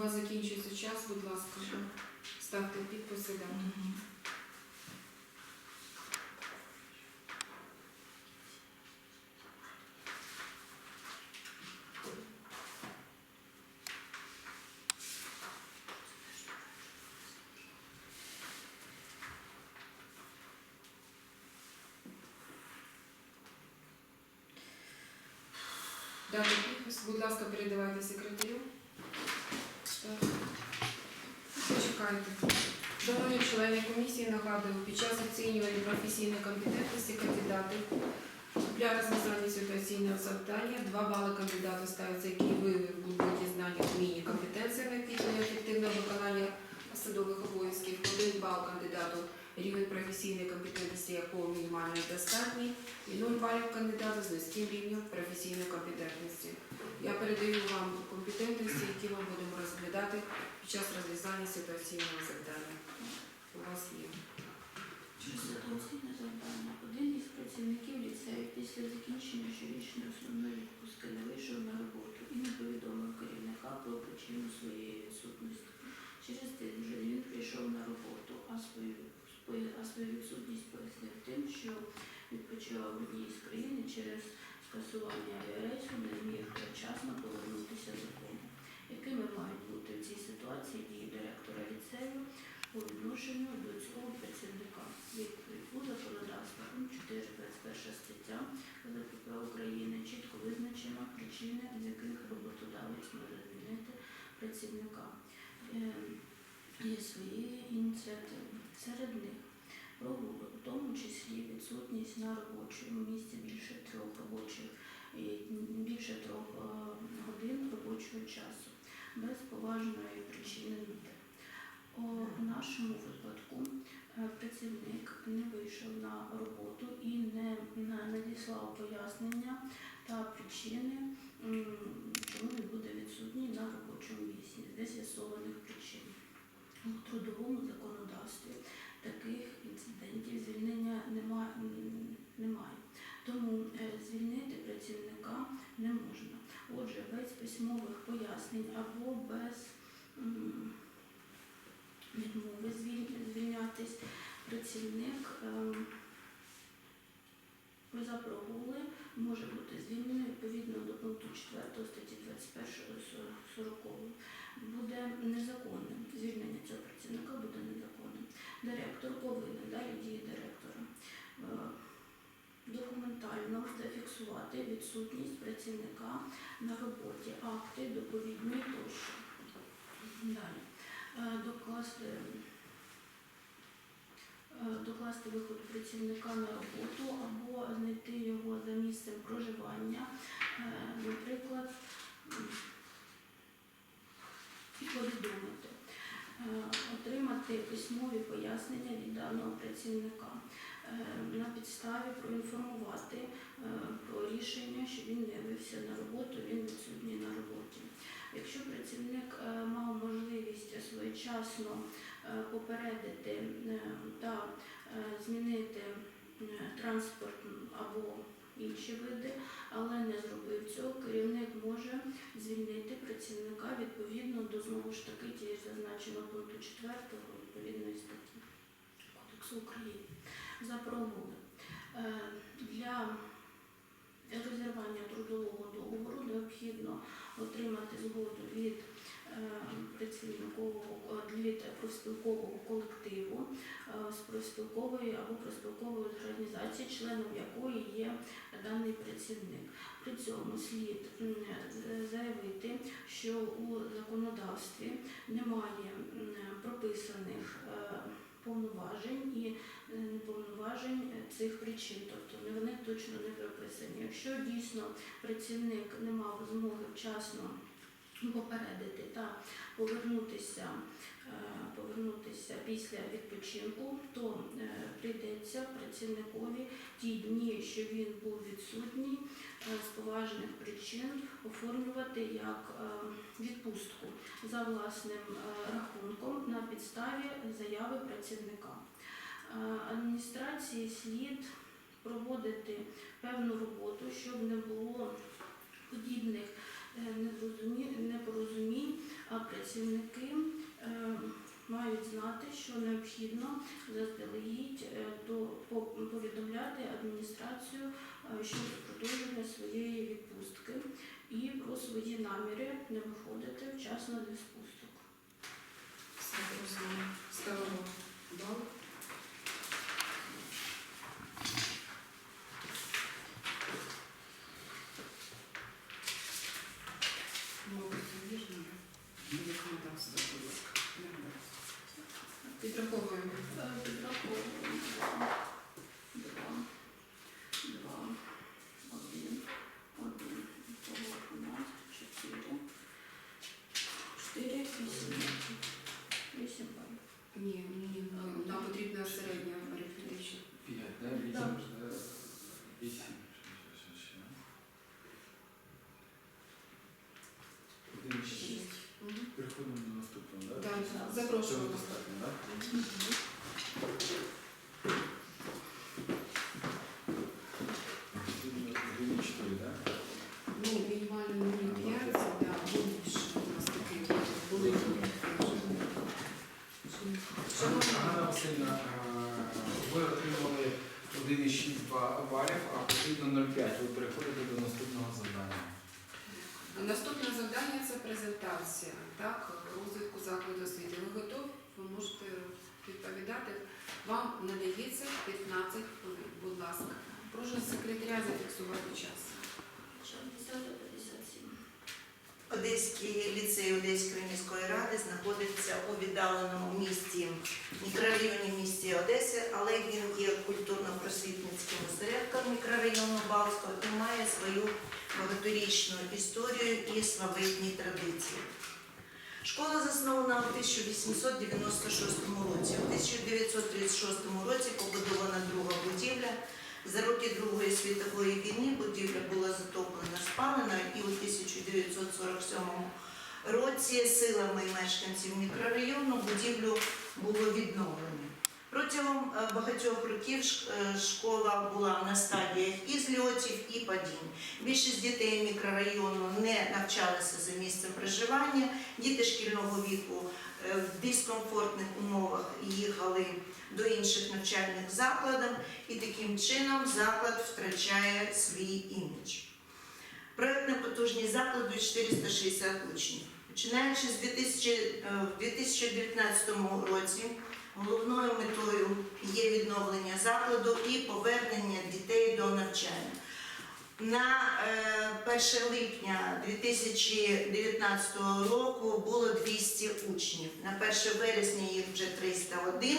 У вас закінчується час, будь ласка, ставте підписи. Да. Дати підпис, будь ласка, передавайте секретарю. Так. Почекайте. Шановні члени комісії, нагадую, під час оцінювання професійної компетентності кандидатів для розв'язання ситуаційного завдання два бали кандидату ставиться, які виявив глибокі знання, вміння, компетенції необхідні для ефективного виконання посадових обов'язків. Один бал кандидату рівень професійної компетентності якого мінімальний достатній, і 0 балів кандидату з низьким рівнем професійної компетентності. Я передаю вам компетентності, які ми будемо розглядати під час розв'язання ситуаційного завдання. У вас є. Ситуаційне завдання. Один із працівників ліцею після закінчення щорічної основної відпустки не вийшов на роботу і не повідомив керівника про причину своєї відсутності. Через тиждень він прийшов на роботу, а свою, а свою відсутність пояснив тим, що відпочивав в одній з країн через скасування авіарейсу не зміг вчасно повернутися додому. Якими мають бути в цій ситуації дії директора ліцею по відношенню до цього працівника. Відповідь у законодавстві пункт 4, 21 стаття КЗПП України чітко визначено причини, з яких роботодавець може звільнити працівника. Е, Є свої ініціативи. Серед них прогули, в тому числі відсутність на робочому місці більше трьох робочих і більше трьох е, годин робочого часу без поважної причини ніде. У нашому випадку е, працівник не вийшов на роботу і не надіслав пояснення та причини, чому він буде відсутній на робочому місці з з'ясованих причин. У трудовому законодавстві таких інцидентів звільнення нема- м, немає. Тому е, звільнити працівника не можна. Отже, без письмових пояснень або без відмови звільнятись працівник ем, за прогули може бути звільнений відповідно до пункту 4 статті 21 40 буде незаконним. Звільнення цього працівника буде незаконним. Директор повинен далі дії директора. Документально зафіксувати відсутність працівника на роботі, акти, доповідні тощо. Далі. Е, Докласти, е, докласти виход працівника на роботу або знайти його за місцем проживання, Е, наприклад, і повідомити, отримати письмові пояснення від даного працівника, на підставі проінформувати е, про рішення, що він не явився на роботу, він відсутній на роботі. Якщо працівник е, мав можливість своєчасно е, попередити е, та е, змінити е, транспорт або інші види, але не зробив цього, керівник може звільнити працівника відповідно до знову ж таки тієї зазначеного пункту 4 відповідної статті Кодексу України за прогули. Е, Для розірвання трудового договору необхідно отримати згоду від е, е, від профспілкового колективу з профспілкової або профспілкової організації, членом якої є даний працівник. При цьому слід заявити, що у законодавстві немає прописаних повноважень і повноважень е, цих причин, тобто вони точно не прописані. Якщо дійсно працівник не мав змоги вчасно попередити та повернутися, е, повернутися після відпочинку, то е, прийдеться працівникові ті дні, що він був відсутній з поважних причин, оформлювати як відпустку за власним рахунком на підставі заяви працівника. Адміністрації слід проводити певну роботу, щоб не було подібних е, непорозумінь, а працівники е, мають знати, що необхідно заздалегідь е, до- повідомляти адміністрацію щодо продовження своєї відпустки і про свої наміри не виходити вчасно з відпусток. Ставимо бал. Мовити вірно. Законодавство, будь ласка. Підраховуємо. Е, Підраховуємо два, два, два, один, один, того у нас чотири, чотири, вісім, вісім балів. Ні, ні, ні. Нам потрібна середня арифметична. П'ять, да? Вісім, Так. е, вісім. Ще, ще, ще. Один, шість. Шість. Мгм. Переходимо до наступного, да? Так, Цього запрошуємо. достатньо, да? Один і чотири, да? Ну, мінімально не 5, да, більше у нас такий були. Ганна Васильівна, е, ви отримали 1,6 балів, а потрібно 0,5. Ви переходите до наступного завдання. Наступне завдання це презентація так, розвитку закладу освіти. Ви готові? Ви можете відповідати. Вам надається 15 хвилин. Будь ласка. Прошу секретаря зафіксувати час. 60-57. Одеський ліцей Одеської міської ради знаходиться у віддаленому місті, мікрорайоні місті Одеси, але він є культурно-просвітницьким осередком мікрорайону Балтського і має свою багаторічну історію і славетні традиції. Школа заснована у 1896 році. У 1936 році побудована друга будівля. За роки Другої світової війни будівля була затоплена спалена і у 1947 році силами мешканців мікрорайону будівлю було відновлено. Протягом е, багатьох років е, школа була на стадіях і зльотів, і падінь. Більшість дітей мікрорайону не навчалися за місцем проживання. Діти шкільного віку в дискомфортних умовах їхали до інших навчальних закладів, і таким чином заклад втрачає свій імідж. Проектна потужність закладу 460 учнів. Починаючи з 2000, е, 2019 році головною метою є відновлення закладу і повернення дітей до навчання. На е, 1 липня 2019 року було 200 учнів. На 1 вересня їх вже 301.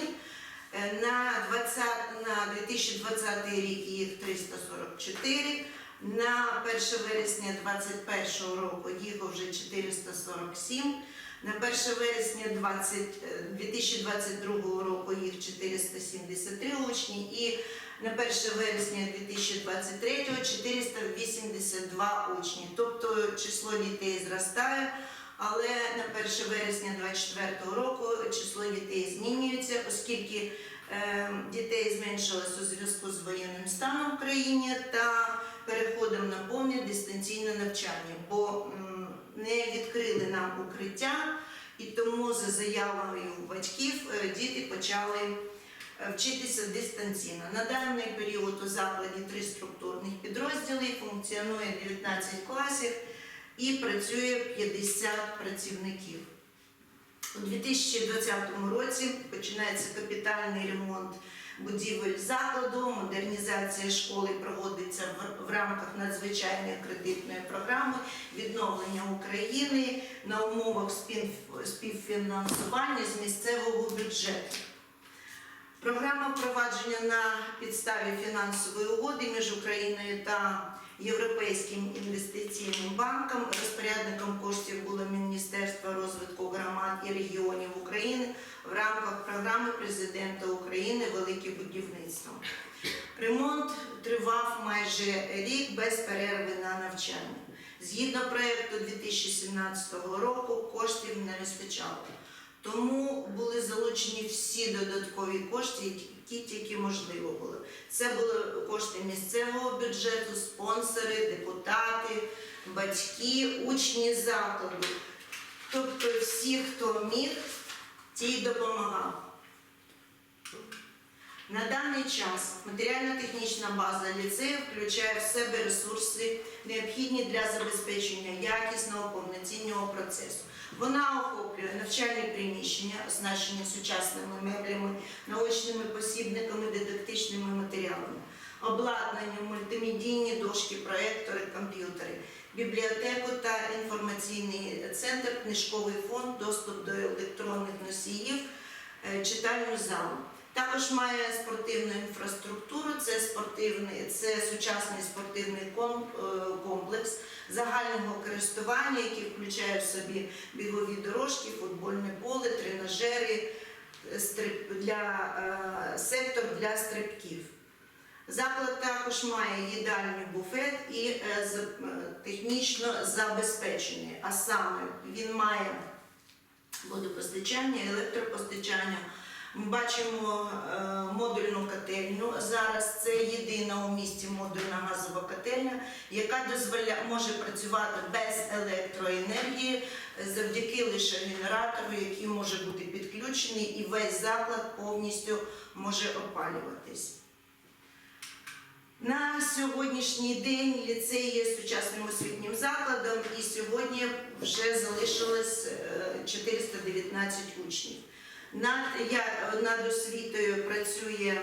Е, На, 20, на 2020 рік їх 344. На 1 вересня 2021 року їх вже 447. На 1 вересня 20, е, 2022 року їх 473 учні і на 1 вересня 2023 482 учні. Тобто число дітей зростає, але на 1 вересня 2024 року число дітей змінюється, оскільки е, дітей зменшилось у зв'язку з воєнним станом в країні та переходом на повне дистанційне навчання, бо не відкрили нам укриття, і тому за заявою батьків е, діти почали вчитися дистанційно. На даний період у закладі три структурних підрозділи, функціонує 19 класів і працює 50 працівників. У 2020 році починається капітальний ремонт будівель закладу, модернізація школи проводиться в, рамках надзвичайної кредитної програми відновлення України на умовах спів- співфінансування з місцевого бюджету. Програма впровадження на підставі фінансової угоди між Україною та Європейським інвестиційним банком. Розпорядником коштів було Міністерство розвитку громад і регіонів України в рамках програми президента України Велике будівництво. Ремонт тривав майже рік без перерви на навчання. Згідно проєкту 2017 року коштів не вистачало. Тому були залучені всі додаткові кошти, які тільки можливо були. Це були кошти місцевого бюджету, спонсори, депутати, батьки, учні закладу. Тобто всі, хто міг, ті й допомагав. На даний час матеріально-технічна база ліцею включає в себе ресурси, необхідні для забезпечення якісного повноцінного процесу. Вона охоплює навчальні приміщення, оснащені сучасними меблями, наочними посібниками, дидактичними матеріалами, обладнання, мультимедійні дошки, проектори, комп'ютери, бібліотеку та інформаційний центр, книжковий фонд, доступ до електронних носіїв, е, читальну залу. Також має спортивну інфраструктуру, це спортивний, це сучасний спортивний е, комплекс загального користування, який включає в собі бігові дорожки, футбольне поле, тренажери, для е, сектор для стрибків. Заклад також має їдальню буфет і е, технічно забезпечений. А саме він має водопостачання, електропостачання. Ми бачимо е, модульну котельню. Зараз це єдина у місті модульна газова котельня, яка дозволяє може працювати без електроенергії завдяки лише генератору, який може бути підключений, і весь заклад повністю може опалюватись. На сьогоднішній день ліцей є сучасним освітнім закладом, і сьогодні вже залишилось е, 419 учнів. Над, я, над освітою працює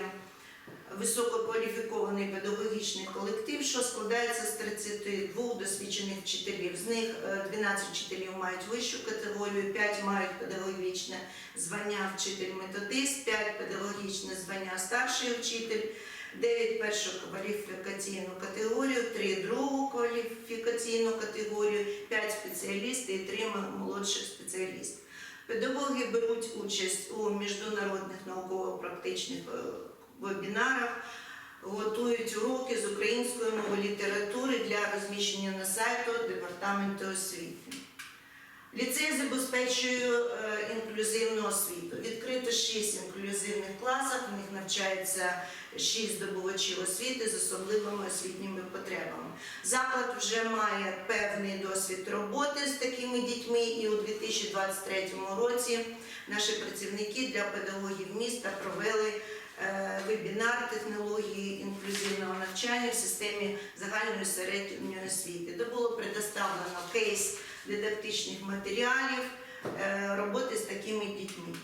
висококваліфікований педагогічний колектив, що складається з 32 досвідчених вчителів. З них е, 12 вчителів мають вищу категорію, 5 мають педагогічне звання вчитель-методист, 5 педагогічне звання старший вчитель. 9 першу кваліфікаційну категорію, 3 другу кваліфікаційну категорію, 5 спеціалістів і 3 молодших спеціалістів. Педагоги беруть участь у міжнародних науково-практичних е, вебінарах, готують уроки з української мови літератури для розміщення на сайту Департаменту освіти. Ліцей забезпечує е, інклюзивну освіту. Відкрито 6 інклюзивних класів, в них навчається 6 здобувачів освіти з особливими освітніми потребами. Заклад вже має певний досвід роботи з такими дітьми, і у 2023 році наші працівники для педагогів міста провели е, вебінар технології інклюзивного навчання в системі загальної середньої освіти, де було предоставлено кейс дидактичних матеріалів е, роботи з такими дітьми.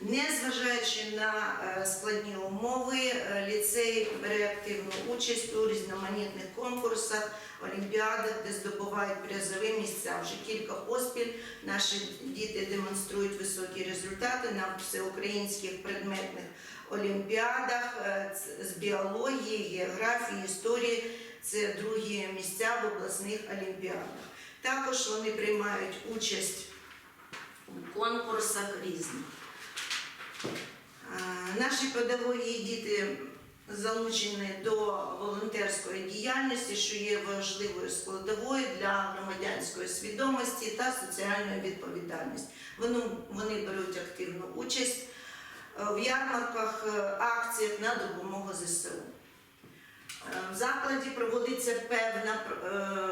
Незважаючи на е, складні умови, е, ліцей бере активну участь у різноманітних конкурсах, олімпіадах, де здобувають призові місця. Вже кілька поспіль наші діти демонструють високі результати на всеукраїнських предметних олімпіадах е, з біології, географії, історії. Це другі місця в обласних олімпіадах. Також вони приймають участь у конкурсах різних. Наші педагоги і діти залучені до волонтерської діяльності, що є важливою складовою для громадянської свідомості та соціальної відповідальності. Вони, вони беруть активну участь е, в ярмарках, е, акціях на допомогу ЗСУ. Е, В закладі проводиться певна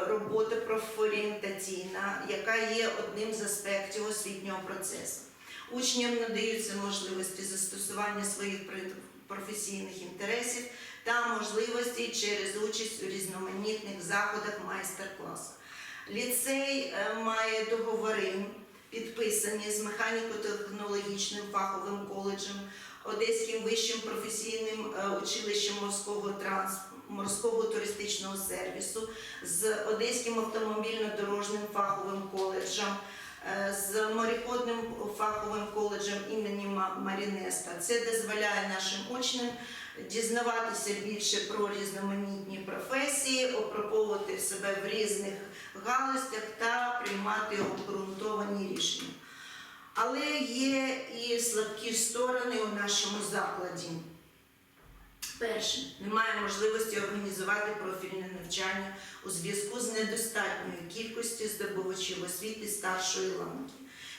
робота профорієнтаційна, яка є одним з аспектів освітнього процесу. Учням надаються можливості застосування своїх професійних інтересів та можливості через участь у різноманітних заходах майстер-класах. Ліцей е, має договори, підписані з механіко-технологічним фаховим коледжем, Одеським вищим професійним е, училищем морського транс... морського туристичного сервісу, з Одеським автомобільно-дорожним фаховим коледжем, з мореходним фаховим коледжем імені Марінеста. Це дозволяє нашим учням дізнаватися більше про різноманітні професії, опробовувати себе в різних галузях та приймати обґрунтовані рішення. Але є і слабкі сторони у нашому закладі. Перше, немає можливості організувати профільне навчання у зв'язку з недостатньою кількістю здобувачів освіти старшої ланки,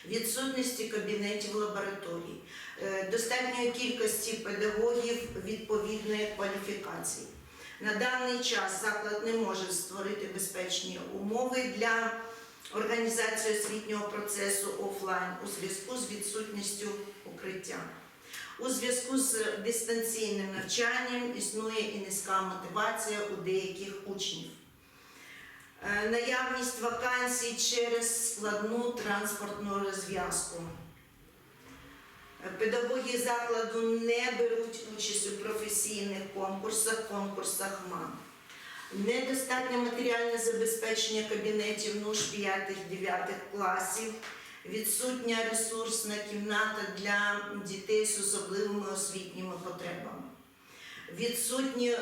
відсутності кабінетів лабораторій, е, достатньої кількості педагогів відповідної кваліфікації. На даний час заклад не може створити безпечні умови для організацію освітнього процесу офлайн у зв'язку з відсутністю укриття. У зв'язку з дистанційним навчанням існує і низька мотивація у деяких учнів. Е, Наявність вакансій через складну транспортну розв'язку. Е, Педагоги закладу не беруть участь у професійних конкурсах, конкурсах МАН. Недостатнє матеріальне забезпечення кабінетів НУШ 5-9 класів, відсутня ресурсна кімната для дітей з особливими освітніми потребами. Відсутні е,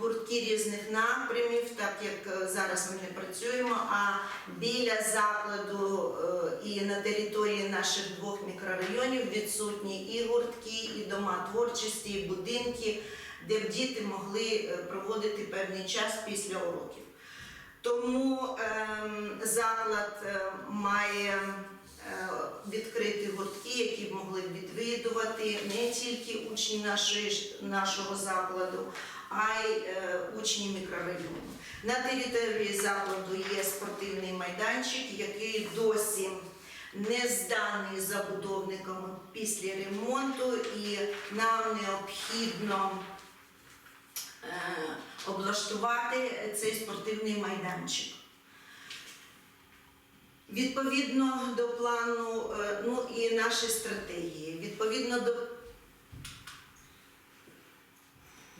гуртки різних напрямів, так як е, зараз ми не працюємо, а біля закладу е, і на території наших двох мікрорайонів відсутні і гуртки, і дома творчості, і будинки, де б діти могли проводити певний час після уроків. Тому ем, заклад має відкрити гуртки, які могли б відвідувати не тільки учні нашої, нашого закладу, а й е, учні мікрорайону. На території закладу є спортивний майданчик, який досі не зданий забудовниками після ремонту, і нам необхідно е, облаштувати цей спортивний майданчик. Відповідно до плану, е, ну і нашої стратегії, відповідно до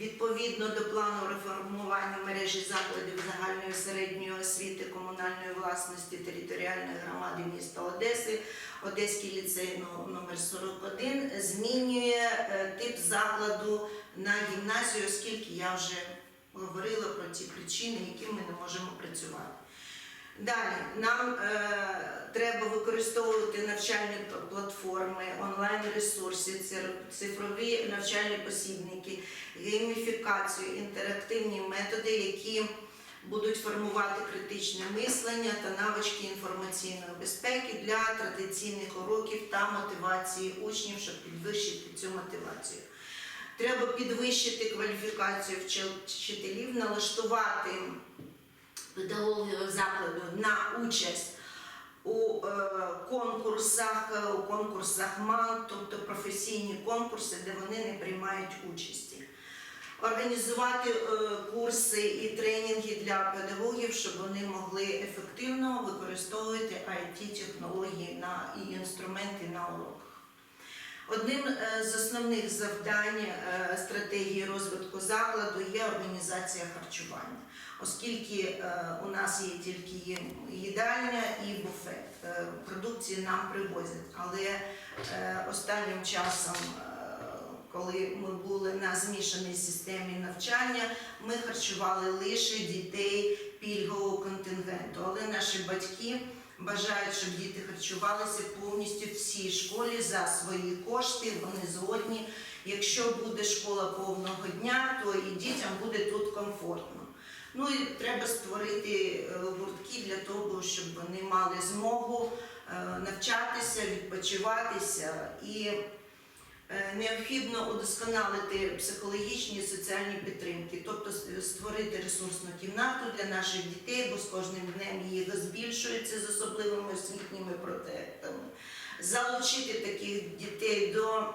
Відповідно до плану реформування мережі закладів загальної середньої освіти комунальної власності територіальної громади міста Одеси, Одеський ліцей но- номер 41 змінює е, тип закладу на гімназію, оскільки я вже говорила про ті причини, які ми не можемо працювати. Далі нам е, треба використовувати навчальні платформи, онлайн-ресурси, цифрові навчальні посібники, гейміфікацію, інтерактивні методи, які будуть формувати критичне мислення та навички інформаційної безпеки для традиційних уроків та мотивації учнів, щоб підвищити цю мотивацію. Треба підвищити кваліфікацію вчителів, налаштувати педагогів закладу на участь у е, конкурсах, е, у конкурсах МАН, тобто професійні конкурси, де вони не приймають участі. Організувати е, курси і тренінги для педагогів, щоб вони могли ефективно використовувати it технології на, і інструменти на уроках. Одним е, з основних завдань е, стратегії розвитку закладу є організація харчування, оскільки е, у нас є тільки їдальня і буфет. Продукції нам привозять, але останнім часом, коли ми були на змішаній системі навчання, ми харчували лише дітей пільгового контингенту, але наші батьки бажають, щоб діти харчувалися повністю всій школі за свої кошти. Вони згодні. Якщо буде школа повного дня, то і дітям буде тут комфортно. Ну і треба створити е, гуртки для того, щоб вони мали змогу е, навчатися, відпочиватися і необхідно удосконалити психологічні і соціальні підтримки, тобто створити ресурсну кімнату для наших дітей, бо з кожним днем їх збільшується з особливими освітніми проектами. Залучити таких дітей до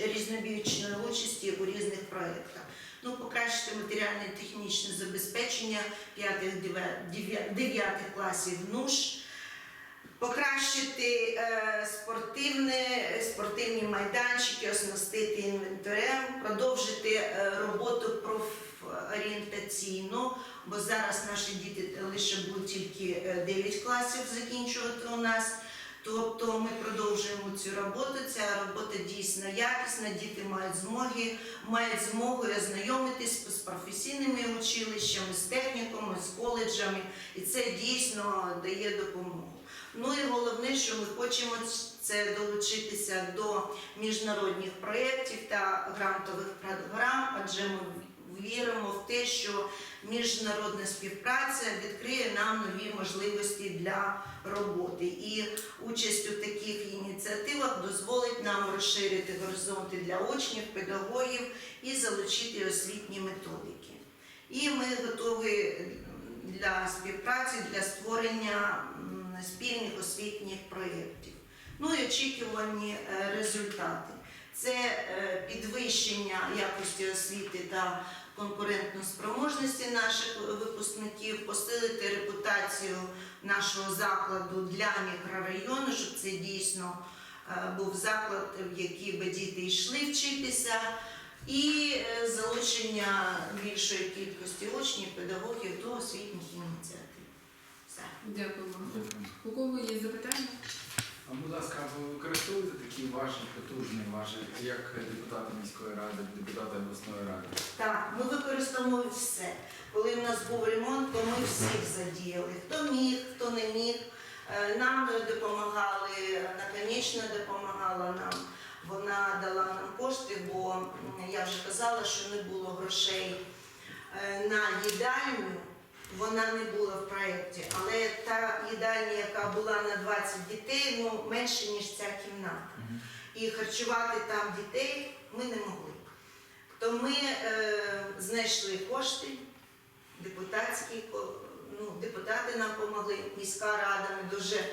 різнобічної участі у різних проєктах. Ну, покращити матеріальне технічне забезпечення 5-9 класів НУШ, покращити е, спортивне, спортивні майданчики, оснастити інвентарем, продовжити е, роботу профорієнтаційну, бо зараз наші діти лише будуть тільки е, 9 класів закінчувати у нас. Тобто ми продовжуємо цю роботу. Ця робота дійсно якісна. Діти мають змоги, мають змогу ознайомитись з професійними училищами, з техніками, з коледжами, і це дійсно дає допомогу. Ну і головне, що ми хочемо це долучитися до міжнародних проєктів та грантових програм, адже ми віримо в те, що міжнародна співпраця відкриє нам нові можливості для роботи. І участь у таких ініціативах дозволить нам розширити горизонти для учнів, педагогів і залучити освітні методики. І ми готові для співпраці, для створення спільних освітніх проєктів. Ну і очікувані е, результати. Це е, підвищення якості освіти та конкурентnosпроможності наших випускників, посилити репутацію нашого закладу для мікрорайону, щоб це дійсно е, був заклад, в який би діти йшли вчитися, і залучення більшої кількості учнів, педагогів до освітніх ініціатив. Все. Дякую вам. У кого є запитання? А будь ласка, ви використовуєте такі важі, потужні важі, як депутати міської ради, депутати обласної ради? Так, ми використовуємо все. Коли в нас був ремонт, то ми всіх задіяли. Хто міг, хто не міг. Е, Нам допомагали, наконечно допомагала нам. Вона дала нам кошти, бо м, я вже казала, що не було грошей е, на їдальню. Вона не була в проєкті, але та їдальня, яка була на 20 дітей, ну менше ніж ця кімната. І харчувати там дітей ми не могли. То ми е, знайшли кошти, депутатські, ну, депутати нам допомогли, міська рада, ми дуже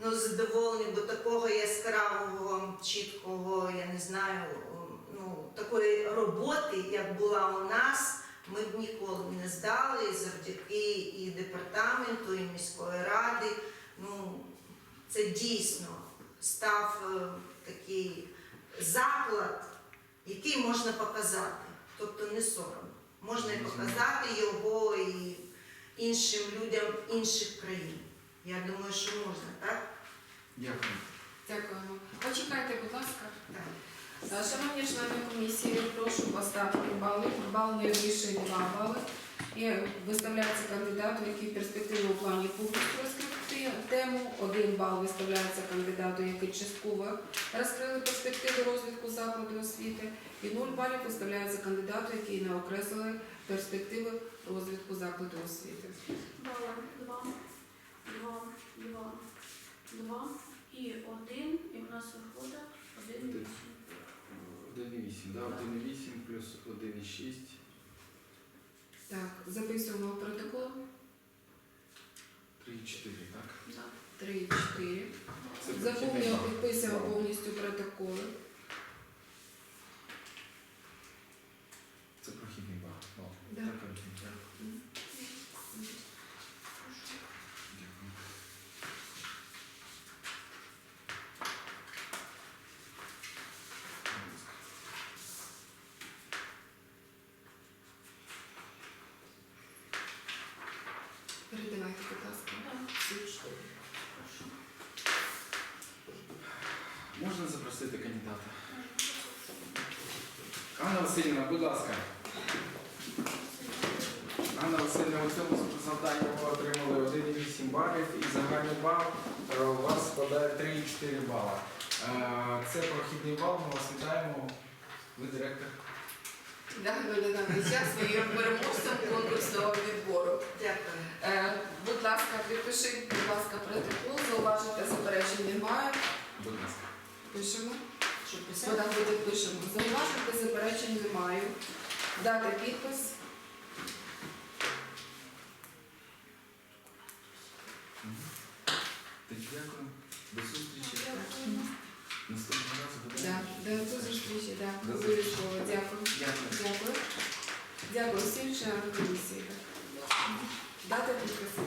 ну, задоволені, бо такого яскравого, чіткого, я не знаю, ну, такої роботи, як була у нас, ми б ніколи не здали і завдяки і департаменту, і міської ради. Ну, це дійсно став е, такий заклад, який можна показати. Тобто не соромно. Можна показати його і іншим людям інших країн. Я думаю, що можна, так? Дякую. Дякуємо. Почекайте, будь ласка. Так. Шановні члени комісії, прошу поставити бали. Бал не більше 2 бали. І виставляється кандидату, який перспективу у плані публіку розкрив тему. Один бал виставляється кандидату, який частково розкрили перспективи розвитку закладу освіти. І 0 балів виставляється кандидату, який не окреслили перспективи розвитку закладу освіти. Бала два, два, два, два і один, і в нас виходить один. 1,8, да? 1,8 плюс 1,6. Так, записуємо в протокол 3,4, так? Так. 3 і 4. Це Заповнюємо, підписуємо повністю протоколи. Це прохідний бал. Бал. Да. Так, Антон, дякую. Дякую. Будь ласка. Передавайте, будь ласка. Можна запросити кандидата? Анна Васильівна, будь ласка. Анна Васильівна, у цьому завданні ви отримали 1,8 балів і загальний бал е, у вас складає 3,4 бала. Е, Це прохідний бал, ми вас вітаємо. Ви директор. Дякую на даний час і переможцем конкурсного відбору. Дякую. Е, будь ласка, підпишіть, будь ласка, протокол, зауважити заперечень немає. Будь ласка. Пишемо. Що Куди писати? буде пишемо. Зауважити заперечень немає. Дати підпис. Дякую. До зустрічі. Наступного разу буде. До зустрічі. До Обов'язково. Дякую. Дякую. Дякую. Дякую всім членам комісії. Дати підпис.